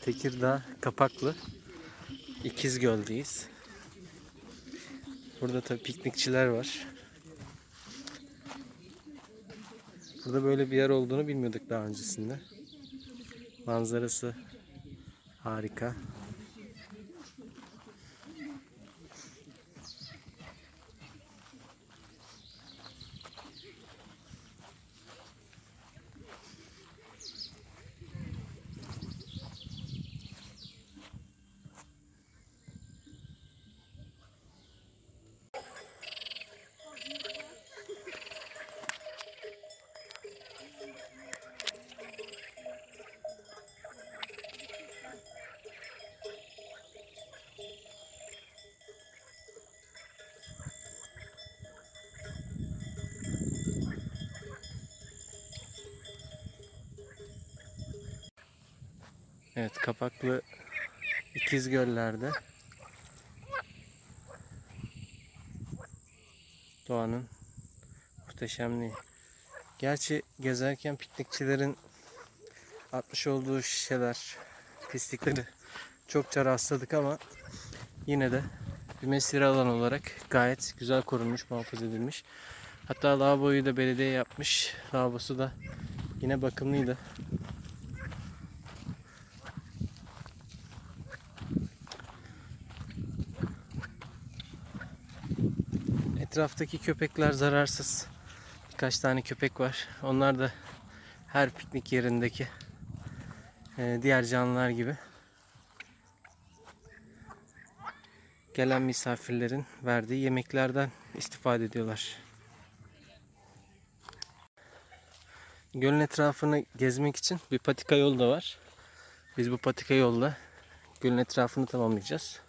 Tekirdağ Kapaklı İkizgöl'deyiz. Burada tabii piknikçiler var. Burada böyle bir yer olduğunu bilmiyorduk daha öncesinde. Manzarası harika. Evet kapaklı İkizgöller'de doğanın muhteşemliği. Gerçi gezerken piknikçilerin atmış olduğu şişeler, pislikleri çokça rastladık ama yine de bir mesire alan olarak gayet güzel korunmuş, muhafaza edilmiş. Hatta lavaboyu da belediye yapmış. Lavabosu da yine bakımlıydı. Etraftaki köpekler zararsız. Birkaç tane köpek var. Onlar da her piknik yerindeki e, diğer canlılar gibi gelen misafirlerin verdiği yemeklerden istifade ediyorlar. Gölün etrafını gezmek için bir patika yol da var. Biz bu patika yolda gölün etrafını tamamlayacağız.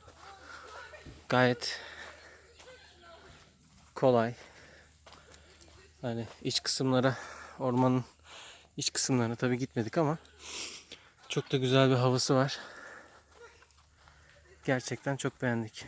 Gayet kolay. Hani iç kısımlara, ormanın iç kısımlarına tabii gitmedik ama çok da güzel bir havası var. Gerçekten çok beğendik.